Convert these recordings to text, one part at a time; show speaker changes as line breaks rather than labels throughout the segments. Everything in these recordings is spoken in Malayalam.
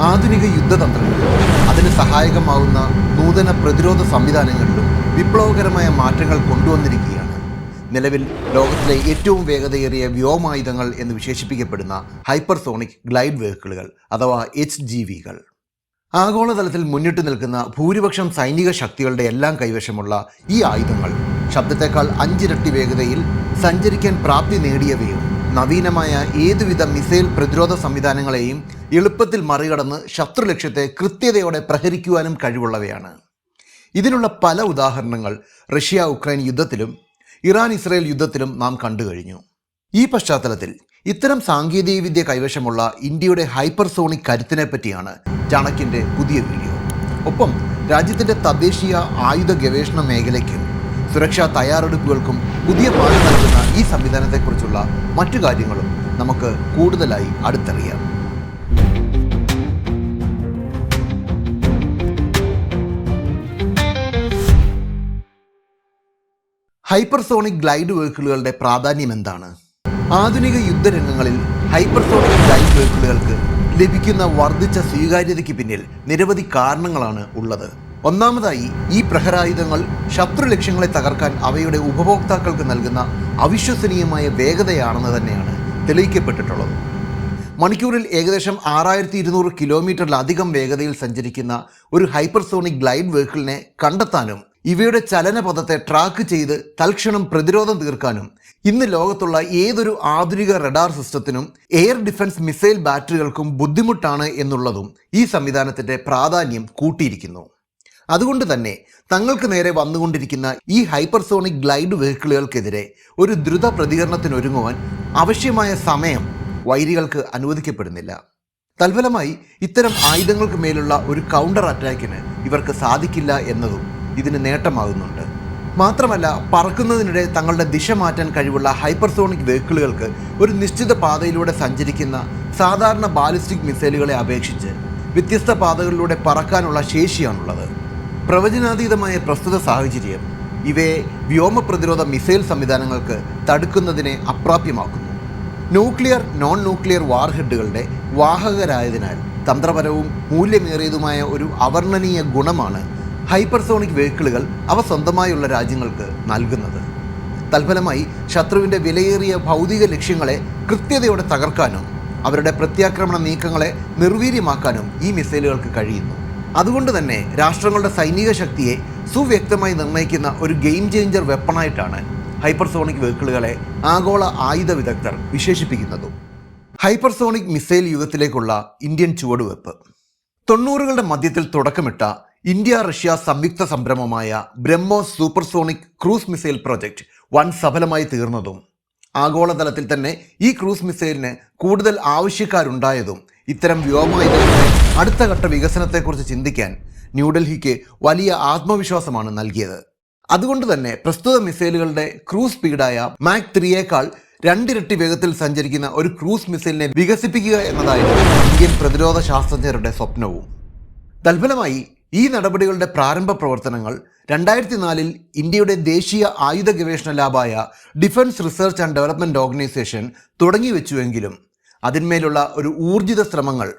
ആധുനിക യുദ്ധതന്ത്രങ്ങളിലും അതിന് സഹായകമാവുന്ന നൂതന പ്രതിരോധ സംവിധാനങ്ങളിലും വിപ്ലവകരമായ മാറ്റങ്ങൾ കൊണ്ടുവന്നിരിക്കുകയാണ്. നിലവിൽ ലോകത്തിലെ ഏറ്റവും വേഗതയേറിയ വ്യോമായുധങ്ങൾ എന്ന് വിശേഷിപ്പിക്കപ്പെടുന്ന ഹൈപ്പർസോണിക് ഗ്ലൈഡ് വെഹിക്കിളുകൾ അഥവാ എച്ച് ജി വികൾ. ആഗോളതലത്തിൽ മുന്നിട്ട് നിൽക്കുന്ന ഭൂരിപക്ഷം സൈനിക ശക്തികളുടെ എല്ലാം കൈവശമുള്ള ഈ ആയുധങ്ങൾ ശബ്ദത്തെക്കാൾ അഞ്ചിരട്ടി വേഗതയിൽ സഞ്ചരിക്കാൻ പ്രാപ്തി നേടിയവയും നവീനമായ ഏതുവിധ മിസൈൽ പ്രതിരോധ സംവിധാനങ്ങളെയും എളുപ്പത്തിൽ മറികടന്ന് ശത്രു ലക്ഷ്യത്തെ കൃത്യതയോടെ പ്രഹരിക്കുവാനും കഴിവുള്ളവയാണ്. ഇതിനുള്ള പല ഉദാഹരണങ്ങൾ റഷ്യ ഉക്രൈൻ യുദ്ധത്തിലും ഇറാൻ ഇസ്രയേൽ യുദ്ധത്തിലും നാം കണ്ടു കഴിഞ്ഞു. ഈ പശ്ചാത്തലത്തിൽ ഇത്തരം സാങ്കേതികവിദ്യ കൈവശമുള്ള ഇന്ത്യയുടെ ഹൈപ്പർസോണിക് കരുത്തിനെ പറ്റിയാണ് ചാണക്യന്റെ പുതിയ വീഡിയോ. ഒപ്പം രാജ്യത്തിന്റെ തദ്ദേശീയ ആയുധ ഗവേഷണ മേഖലയ്ക്കും സുരക്ഷാ തയ്യാറെടുപ്പുകൾക്കും പുതിയ പാഠം നൽകുന്ന ഈ സംവിധാനത്തെക്കുറിച്ചുള്ള മറ്റു കാര്യങ്ങളും നമുക്ക് കൂടുതലായി അടുത്തറിയാം. ഹൈപ്പർസോണിക് ഗ്ലൈഡ് വെഹിക്കിളുകളുടെ പ്രാധാന്യം എന്താണ്? ആധുനിക യുദ്ധരംഗങ്ങളിൽ ഹൈപ്പർസോണിക് ഗ്ലൈഡ് വെഹിക്കിളുകൾക്ക് ലഭിക്കുന്ന വർദ്ധിച്ച സ്വീകാര്യതയ്ക്ക് പിന്നിൽ നിരവധി കാരണങ്ങളാണ് ഉള്ളത്. ഒന്നാമതായി ഈ പ്രഹരായുധങ്ങൾ ശത്രു ലക്ഷ്യങ്ങളെ തകർക്കാൻ അവയുടെ ഉപഭോക്താക്കൾക്ക് നൽകുന്ന അവിശ്വസനീയമായ വേഗതയാണെന്ന് തന്നെയാണ് തെളിയിക്കപ്പെട്ടിട്ടുള്ളത്. മണിക്കൂറിൽ ഏകദേശം ആറായിരത്തി ഇരുന്നൂറ് കിലോമീറ്ററിലധികം വേഗതയിൽ സഞ്ചരിക്കുന്ന ഒരു ഹൈപ്പർസോണിക് ഗ്ലൈഡ് വെഹിക്കിളിനെ കണ്ടെത്താനും ഇവയുടെ ചലനപഥത്തെ ട്രാക്ക് ചെയ്ത് തൽക്ഷണം പ്രതിരോധം തീർക്കാനും ഇന്ന് ലോകത്തുള്ള ഏതൊരു ആധുനിക റഡാർ സിസ്റ്റത്തിനും എയർ ഡിഫൻസ് മിസൈൽ ബാറ്ററികൾക്കും ബുദ്ധിമുട്ടാണ് എന്നുള്ളതും ഈ സംവിധാനത്തിന്റെ പ്രാധാന്യം കൂട്ടിയിരിക്കുന്നു. അതുകൊണ്ട് തന്നെ തങ്ങൾക്ക് നേരെ വന്നുകൊണ്ടിരിക്കുന്ന ഈ ഹൈപ്പർസോണിക് ഗ്ലൈഡ് വെഹിക്കിളുകൾക്കെതിരെ ഒരു ദ്രുത പ്രതികരണത്തിനൊരുങ്ങുവാൻ ആവശ്യമായ സമയം വൈരികൾക്ക് അനുവദിക്കപ്പെടുന്നില്ല. തൽഫലമായി ഇത്തരം ആയുധങ്ങൾക്ക് മേലുള്ള ഒരു കൗണ്ടർ അറ്റാക്കിന് ഇവർക്ക് സാധിക്കില്ല എന്നതും ഇതിന് നേട്ടമാകുന്നുണ്ട്. മാത്രമല്ല പറക്കുന്നതിനിടെ തങ്ങളുടെ ദിശ മാറ്റാൻ കഴിവുള്ള ഹൈപ്പർസോണിക് വെഹിക്കിളുകൾക്ക് ഒരു നിശ്ചിത പാതയിലൂടെ സഞ്ചരിക്കുന്ന സാധാരണ ബാലിസ്റ്റിക് മിസൈലുകളെ അപേക്ഷിച്ച് വ്യത്യസ്ത പാതകളിലൂടെ പറക്കാനുള്ള ശേഷിയാണുള്ളത്. പ്രവചനാതീതമായ പ്രസ്തുത സാഹചര്യം ഇവയെ വ്യോമ പ്രതിരോധ മിസൈൽ സംവിധാനങ്ങൾക്ക് തടുക്കുന്നതിനെ അപ്രാപ്യമാക്കുന്നു. ന്യൂക്ലിയർ നോൺ ന്യൂക്ലിയർ വാർഹെഡുകളുടെ വാഹകരായതിനാൽ തന്ത്രപരവും മൂല്യമേറിയതുമായ ഒരു അവർണനീയ ഗുണമാണ് ഹൈപ്പർസോണിക് വെഹിക്കിളുകൾ അവ സ്വന്തമായുള്ള രാജ്യങ്ങൾക്ക് നൽകുന്നത്. തൽഫലമായി ശത്രുവിന്റെ വിലയേറിയ ഭൗതിക ലക്ഷ്യങ്ങളെ കൃത്യതയോടെ തകർക്കാനും അവരുടെ പ്രത്യാക്രമണ നീക്കങ്ങളെ നിർവീര്യമാക്കാനും ഈ മിസൈലുകൾക്ക് കഴിയുന്നു. അതുകൊണ്ട് തന്നെ രാഷ്ട്രങ്ങളുടെ സൈനിക ശക്തിയെ സുവ്യക്തമായി നിർണയിക്കുന്ന ഒരു ഗെയിം ചേഞ്ചർ വെപ്പണായിട്ടാണ് ഹൈപ്പർസോണിക് വെഹിക്കിളുകളെ ആഗോള ആയുധ വിദഗ്ധർ വിശേഷിപ്പിക്കുന്നത്. ഹൈപ്പർസോണിക് മിസൈൽ യുഗത്തിലേക്കുള്ള ഇന്ത്യൻ ചുവടുവെപ്പ്. തൊണ്ണൂറുകളുടെ മധ്യത്തിൽ തുടക്കമിട്ട ഇന്ത്യ റഷ്യ സംയുക്ത സംരംഭമായ BrahMos supersonic cruise missile project വൻ സഫലമായി തീർന്നതും ആഗോളതലത്തിൽ തന്നെ ഈ ക്രൂസ് മിസൈലിന് കൂടുതൽ ആവശ്യക്കാരുണ്ടായതും ഇത്തരം വ്യോമായുധങ്ങളുടെ അടുത്ത ഘട്ട വികസനത്തെക്കുറിച്ച് ചിന്തിക്കാൻ ന്യൂഡൽഹിക്ക് വലിയ ആത്മവിശ്വാസമാണ് നൽകിയത്. അതുകൊണ്ട് തന്നെ പ്രസ്തുത മിസൈലുകളുടെ ക്രൂസ് സ്പീഡായ മാക് ത്രീയേക്കാൾ രണ്ടിരട്ടി വേഗത്തിൽ സഞ്ചരിക്കുന്ന ഒരു ക്രൂസ് മിസൈലിനെ വികസിപ്പിക്കുക എന്നതായിരുന്നു ഇന്ത്യൻ പ്രതിരോധ ശാസ്ത്രജ്ഞരുടെ സ്വപ്നവും. തൽഫലമായി ഈ നടപടികളുടെ പ്രാരംഭ പ്രവർത്തനങ്ങൾ രണ്ടായിരത്തി നാലിൽ ഇന്ത്യയുടെ ദേശീയ ആയുധ ഗവേഷണ ലാബായ defence research and development organisation തുടങ്ങിവെച്ചുവെങ്കിലും അതിന്മേലുള്ള ഒരു ഊർജിത ശ്രമങ്ങൾ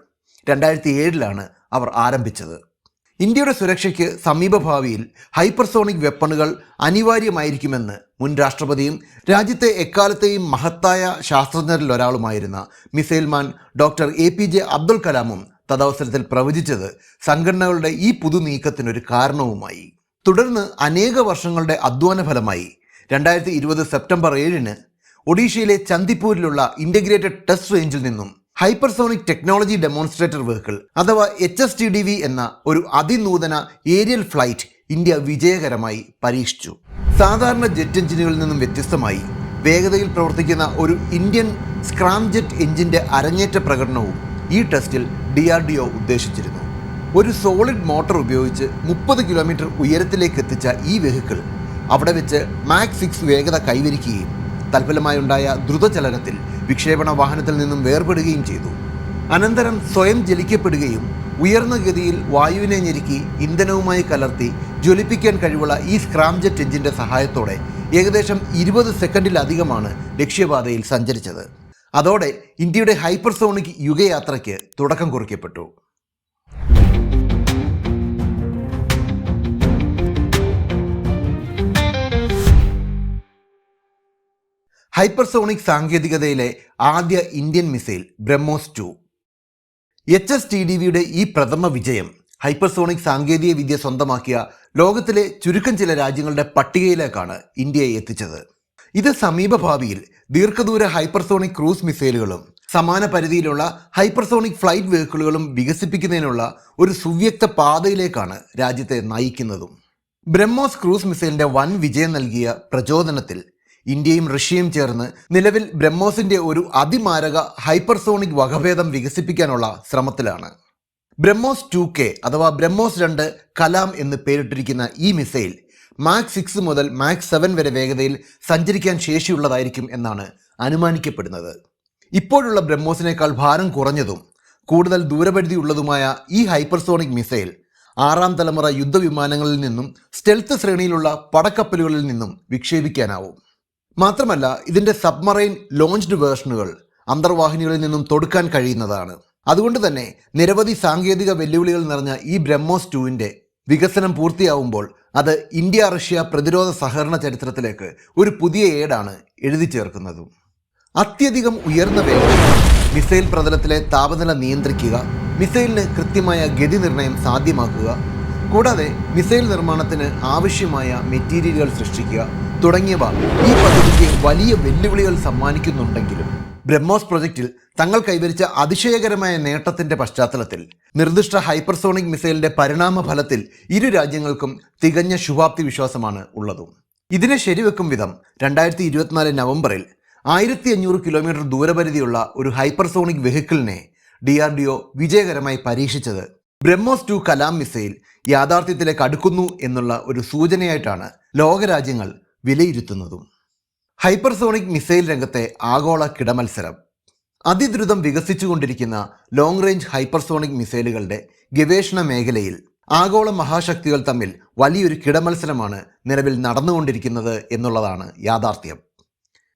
രണ്ടായിരത്തി ഏഴിലാണ് അവർ ആരംഭിച്ചത്. ഇന്ത്യയുടെ സുരക്ഷയ്ക്ക് സമീപഭാവിയിൽ ഹൈപ്പർസോണിക് വെപ്പണുകൾ അനിവാര്യമായിരിക്കുമെന്ന് മുൻ രാഷ്ട്രപതിയും രാജ്യത്തെ എക്കാലത്തെയും മഹത്തായ ശാസ്ത്രജ്ഞരിൽ ഒരാളുമായിരുന്ന missile man doctor A P J Abdul കലാമും തദവസരത്തിൽ പ്രവചിച്ചത് സംഘടനകളുടെ ഈ പുതു നീക്കത്തിനൊരു കാരണവുമായി. തുടർന്ന് അനേക വർഷങ്ങളുടെ അധ്വാന ഫലമായി രണ്ടായിരത്തി ഇരുപത് സെപ്റ്റംബർ ഏഴിന് ഒഡീഷയിലെ ചന്ദിപ്പൂരിലുള്ള ഇന്റഗ്രേറ്റഡ് ടെസ്റ്റ് റേഞ്ചിൽ നിന്നും ഹൈപ്പർസോണിക് ടെക്നോളജി ഡെമോൺസ്ട്രേറ്റർ വെഹിക്കിൾ അഥവാ H S T D V എന്ന ഒരു അതിനൂതന ഏരിയൽ ഫ്ലൈറ്റ് ഇന്ത്യ വിജയകരമായി പരീക്ഷിച്ചു. സാധാരണ ജെറ്റ് എഞ്ചിനുകളിൽ നിന്നും വ്യത്യസ്തമായി വേഗതയിൽ പ്രവർത്തിക്കുന്ന ഒരു ഇന്ത്യൻ സ്ക്രാം ജെറ്റ് എഞ്ചിന്റെ അരങ്ങേറ്റ പ്രകടനവും ഈ ടെസ്റ്റിൽ ഡി ആർ ഡി ഒ ഉദ്ദേശിച്ചിരുന്നു. ഒരു സോളിഡ് മോട്ടോർ ഉപയോഗിച്ച് മുപ്പത് കിലോമീറ്റർ ഉയരത്തിലേക്ക് എത്തിച്ച ഈ വെഹിക്കിൾ അവിടെ വെച്ച് മാക് സിക്സ് വേഗത കൈവരിക്കുകയും തൽഫലമായുണ്ടായ ദ്രുതചലനത്തിൽ വിക്ഷേപണ വാഹനത്തിൽ നിന്നും വേർപെടുകയും ചെയ്തു. അനന്തരം സ്വയം ജലിക്കപ്പെടുകയും ഉയർന്ന ഗതിയിൽ വായുവിനെ ഞെരുക്കി ഇന്ധനവുമായി കലർത്തി ജ്വലിപ്പിക്കാൻ കഴിവുള്ള ഈ സ്ക്രാം ജെറ്റ് എഞ്ചിന്റെ സഹായത്തോടെ ഏകദേശം ഇരുപത് സെക്കൻഡിലധികമാണ് ലക്ഷ്യപാതയിൽ സഞ്ചരിച്ചത്. അതോടെ ഇന്ത്യയുടെ ഹൈപ്പർസോണിക് യുഗയാത്രയ്ക്ക് തുടക്കം കുറിക്കപ്പെട്ടു. ഹൈപ്പർസോണിക് സാങ്കേതികതയിലെ ആദ്യ Indian missile BrahMos two. H S T D വിയുടെ ഈ പ്രഥമ വിജയം ഹൈപ്പർസോണിക് സാങ്കേതിക വിദ്യ സ്വന്തമാക്കിയ ലോകത്തിലെ ചുരുക്കം ചില രാജ്യങ്ങളുടെ പട്ടികയിലേക്കാണ് ഇന്ത്യയെ എത്തിച്ചത്. ഇത് സമീപഭാവിയിൽ ദീർഘദൂര ഹൈപ്പർസോണിക് ക്രൂസ് മിസൈലുകളും സമാന പരിധിയിലുള്ള ഹൈപ്പർസോണിക് ഫ്ലൈറ്റ് വെഹിക്കിളുകളും വികസിപ്പിക്കുന്നതിനുള്ള ഒരു സുവ്യക്ത പാതയിലേക്കാണ് രാജ്യത്തെ നയിക്കുന്നതും. ബ്രഹ്മോസ് ക്രൂസ് മിസൈലിന്റെ വൻ വിജയം നൽകിയ പ്രചോദനത്തിൽ ഇന്ത്യയും റഷ്യയും ചേർന്ന് നിലവിൽ ബ്രഹ്മോസിന്റെ ഒരു അതിമാരക ഹൈപ്പർസോണിക് വകഭേദം വികസിപ്പിക്കാനുള്ള ശ്രമത്തിലാണ്. ബ്രഹ്മോസ് ടു കെ അഥവാ ബ്രഹ്മോസ് രണ്ട് കലാം എന്ന് പേരിട്ടിരിക്കുന്ന ഈ മിസൈൽ മാക് സിക്സ് മുതൽ മാക് സെവൻ വരെ വേഗതയിൽ സഞ്ചരിക്കാൻ ശേഷിയുള്ളതായിരിക്കും എന്നാണ് അനുമാനിക്കപ്പെടുന്നത്. ഇപ്പോഴുള്ള ബ്രഹ്മോസിനേക്കാൾ ഭാരം കുറഞ്ഞതും കൂടുതൽ ദൂരപരിധി ഉള്ളതുമായ ഈ ഹൈപ്പർസോണിക് മിസൈൽ ആറാം തലമുറ യുദ്ധവിമാനങ്ങളിൽ നിന്നും സ്റ്റെൽത്ത് ശ്രേണിയിലുള്ള പടക്കപ്പലുകളിൽ നിന്നും വിക്ഷേപിക്കാനാവും. മാത്രമല്ല ഇതിന്റെ സബ്മറൈൻ ലോഞ്ച്ഡ് വേർഷനുകൾ അന്തർവാഹിനികളിൽ നിന്നും തൊടുക്കാൻ കഴിയുന്നതാണ്. അതുകൊണ്ട് തന്നെ നിരവധി സാങ്കേതിക വെല്ലുവിളികൾ നിറഞ്ഞ ഈ ബ്രഹ്മോസ് ടുവിന്റെ വികസനം പൂർത്തിയാവുമ്പോൾ അത് ഇന്ത്യ റഷ്യ പ്രതിരോധ സഹകരണ ചരിത്രത്തിലേക്ക് ഒരു പുതിയ ഏടാണ് എഴുതി ചേർക്കുന്നത്. അത്യധികം ഉയർന്ന വേഗത മിസൈൽ പ്രതലത്തിലെ താപനില നിയന്ത്രിക്കുക മിസൈലിന് കൃത്യമായ ഗതി നിർണയം സാധ്യമാക്കുക കൂടാതെ മിസൈൽ നിർമ്മാണത്തിന് ആവശ്യമായ മെറ്റീരിയലുകൾ സൃഷ്ടിക്കുക തുടങ്ങിയവ ഈ പദ്ധതിക്ക് വലിയ വെല്ലുവിളികൾ സമ്മാനിക്കുന്നുണ്ടെങ്കിലും ബ്രഹ്മോസ് പ്രൊജക്റ്റിൽ തങ്ങൾ കൈവരിച്ച അതിശയകരമായ നേട്ടത്തിന്റെ പശ്ചാത്തലത്തിൽ നിർദ്ദിഷ്ട ഹൈപ്പർസോണിക് മിസൈലിന്റെ പരിണാമ ഫലത്തിൽ ഇരു രാജ്യങ്ങൾക്കും തികഞ്ഞ ശുഭാപ്തി വിശ്വാസമാണ് ഉള്ളതും. ഇതിനെ ശരിവെക്കും വിധം രണ്ടായിരത്തി ഇരുപത്തിനാല് നവംബറിൽ ആയിരത്തി അഞ്ഞൂറ് കിലോമീറ്റർ ദൂരപരിധിയുള്ള ഒരു ഹൈപ്പർസോണിക് വെഹിക്കിളിനെ ഡി ആർ ഡി ഒ വിജയകരമായി പരീക്ഷിച്ചത് ബ്രഹ്മോസ് ടു കലാം മിസൈൽ യാഥാർത്ഥ്യത്തിലേക്ക് അടുക്കുന്നു എന്നുള്ള ഒരു സൂചനയായിട്ടാണ് ലോകരാജ്യങ്ങൾ വിലയിരുത്തുന്നതും. ഹൈപ്പർസോണിക് മിസൈൽ രംഗത്തെ ആഗോള കിടമത്സരം. അതിദ്രുതം വികസിച്ചുകൊണ്ടിരിക്കുന്ന ലോങ് റേഞ്ച് ഹൈപ്പർസോണിക് മിസൈലുകളുടെ ഗവേഷണ മേഖലയിൽ ആഗോള മഹാശക്തികൾ തമ്മിൽ വലിയൊരു കിടമത്സരമാണ് നിലവിൽ നടന്നുകൊണ്ടിരിക്കുന്നത് എന്നുള്ളതാണ് യാഥാർത്ഥ്യം.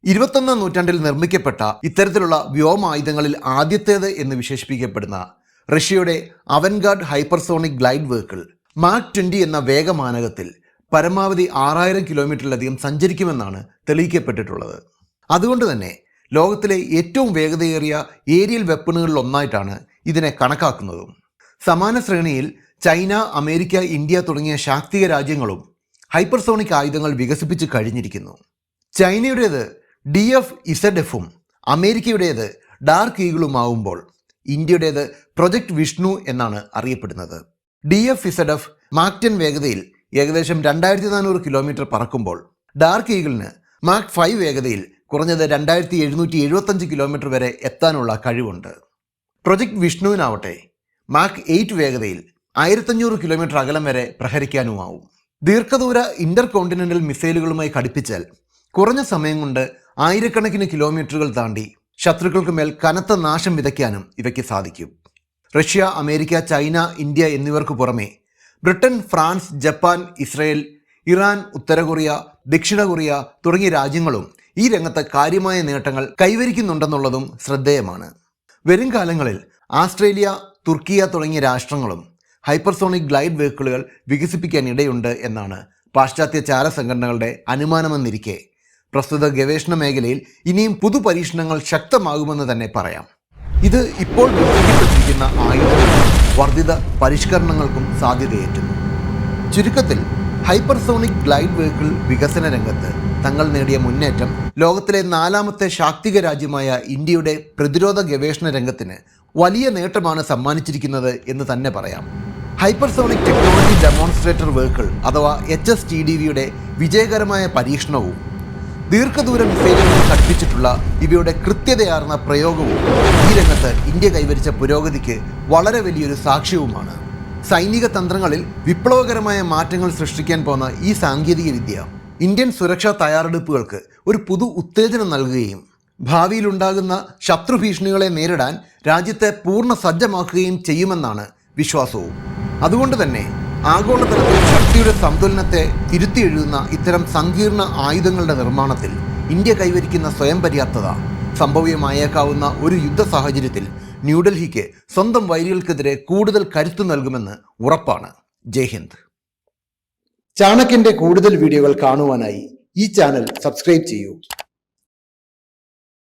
ഇരുപത്തൊന്നാം നൂറ്റാണ്ടിൽ നിർമ്മിക്കപ്പെട്ട ഇത്തരത്തിലുള്ള വ്യോമായുധങ്ങളിൽ ആദ്യത്തേത് എന്ന് വിശേഷിപ്പിക്കപ്പെടുന്ന റഷ്യയുടെ Avangard hypersonic glide vehicle mach twenty എന്ന വേഗമാനകത്തിൽ പരമാവധി ആറായിരം കിലോമീറ്ററിലധികം സഞ്ചരിക്കുമെന്നാണ് തെളിയിക്കപ്പെട്ടിട്ടുള്ളത്. അതുകൊണ്ട് തന്നെ ലോകത്തിലെ ഏറ്റവും വേഗതയേറിയ ഏരിയൽ വെപ്പണുകളിൽ ഒന്നായിട്ടാണ് ഇതിനെ കണക്കാക്കുന്നതും. സമാന ശ്രേണിയിൽ ചൈന അമേരിക്ക ഇന്ത്യ തുടങ്ങിയ ശാക്തിക രാജ്യങ്ങളും ഹൈപ്പർസോണിക് ആയുധങ്ങൾ വികസിപ്പിച്ച് കഴിഞ്ഞിരിക്കുന്നു. ചൈനയുടേത് ഡി എഫ് ഇസഡ് എഫും അമേരിക്കയുടേത് ഡാർക്ക് ഈഗിളുമാവുമ്പോൾ ഇന്ത്യയുടേത് പ്രൊജക്ട് വിഷ്ണു എന്നാണ് അറിയപ്പെടുന്നത്. D F Z F mach ten വേഗതയിൽ ഏകദേശം രണ്ടായിരത്തി നാനൂറ് കിലോമീറ്റർ പറക്കുമ്പോൾ ഡാർക്ക് ഈഗിളിന് മാക് ഫൈവ് വേഗതയിൽ കുറഞ്ഞത് രണ്ടായിരത്തി എഴുന്നൂറ്റി എഴുപത്തഞ്ച് കിലോമീറ്റർ വരെ എത്താനുള്ള കഴിവുണ്ട്. പ്രൊജക്ട് വിഷ്ണുവിനാവട്ടെ മാക് എയ്റ്റ് വേഗതയിൽ ആയിരത്തഞ്ഞൂറ് കിലോമീറ്റർ അകലം വരെ പ്രഹരിക്കാനുമാവും. ദീർഘദൂര ഇന്റർ കോണ്ടിനെന്റൽ മിസൈലുകളുമായി ഘടിപ്പിച്ചാൽ കുറഞ്ഞ സമയം കൊണ്ട് ആയിരക്കണക്കിന് കിലോമീറ്ററുകൾ താണ്ടി ശത്രുക്കൾക്ക് മേൽ കനത്ത നാശം വിതയ്ക്കാനും ഇവയ്ക്ക് സാധിക്കും. റഷ്യ അമേരിക്ക ചൈന ഇന്ത്യ എന്നിവർക്ക് പുറമെ Britain France Japan Israel Iran ഉത്തര കൊറിയ ദക്ഷിണ കൊറിയ തുടങ്ങിയ രാജ്യങ്ങളും ഈ രംഗത്ത് കാര്യമായ നേട്ടങ്ങൾ കൈവരിക്കുന്നുണ്ടെന്നുള്ളതും ശ്രദ്ധേയമാണ്. വരും കാലങ്ങളിൽ ആസ്ട്രേലിയ തുർക്കിയ തുടങ്ങിയ രാഷ്ട്രങ്ങളും ഹൈപ്പർസോണിക് ഗ്ലൈഡ് വെഹിക്കിളുകൾ വികസിപ്പിക്കാൻ ഇടയുണ്ട് എന്നാണ് പാശ്ചാത്യ ചാര സംഘടനകളുടെ അനുമാനമെന്നിരിക്കെ. പ്രസ്തുത ഗവേഷണ മേഖലയിൽ ഇനിയും പുതു പരീക്ഷണങ്ങൾ ശക്തമാകുമെന്ന് തന്നെ പറയാം. ഇത് ഇപ്പോൾ വികസിപ്പിച്ചിരിക്കുന്ന ആയുധങ്ങൾ വർദ്ധിത പരിഷ്കരണങ്ങൾക്കും സാധ്യതയേറ്റുന്നു. ചുരുക്കത്തിൽ ഹൈപ്പർസോണിക് ഗ്ലൈഡ് വെഹിക്കിൾ വികസന രംഗത്ത് തങ്ങൾ നേടിയ മുന്നേറ്റം ലോകത്തിലെ നാലാമത്തെ ശാക്തിക രാജ്യമായ ഇന്ത്യയുടെ പ്രതിരോധ ഗവേഷണ രംഗത്തിന് വലിയ നേട്ടമാണ് സമ്മാനിച്ചിരിക്കുന്നത് എന്ന് തന്നെ പറയാം. ഹൈപ്പർസോണിക് ടെക്നോളജി ഡെമോൺസ്ട്രേറ്റർ വെഹിക്കിൾ അഥവാ എച്ച് എസ് ടി ഡി വിയുടെ വിജയകരമായ പരീക്ഷണവും ദീർഘദൂര മിസൈലുകൾ ഘടിപ്പിച്ചിട്ടുള്ള ഇവയുടെ കൃത്യതയാർന്ന പ്രയോഗവും ഈ രംഗത്ത് ഇന്ത്യ കൈവരിച്ച പുരോഗതിക്ക് വളരെ വലിയൊരു സാക്ഷ്യവുമാണ്. സൈനിക തന്ത്രങ്ങളിൽ വിപ്ലവകരമായ മാറ്റങ്ങൾ സൃഷ്ടിക്കാൻ പോന്ന ഈ സാങ്കേതികവിദ്യ ഇന്ത്യൻ സുരക്ഷാ തയ്യാറെടുപ്പുകൾക്ക് ഒരു പുതു ഉത്തേജനം നൽകുകയും ഭാവിയിലുണ്ടാകുന്ന ശത്രുഭീഷണികളെ നേരിടാൻ രാജ്യത്തെ പൂർണ സജ്ജമാക്കുകയും ചെയ്യുമെന്നാണ് വിശ്വാസവും. അതുകൊണ്ട് തന്നെ ആഗോളതലത്തിൽ ശക്തിയുടെ സന്തുലനത്തെ തിരുത്തി എഴുതുന്ന ഇത്തരം സങ്കീർണ ആയുധങ്ങളുടെ നിർമ്മാണത്തിൽ ഇന്ത്യ കൈവരിക്കുന്ന സ്വയം പര്യാപ്തത സംഭവ്യമായേക്കാവുന്ന ഒരു യുദ്ധ സാഹചര്യത്തിൽ ന്യൂഡൽഹിക്ക് സ്വന്തം വൈരികൾക്കെതിരെ കൂടുതൽ കരുത്തു നൽകുമെന്ന് ഉറപ്പാണ്. ജയ് ഹിന്ദ്. കൂടുതൽ വീഡിയോകൾ കാണുവാനായി ഈ ചാനൽ സബ്സ്ക്രൈബ് ചെയ്യൂ.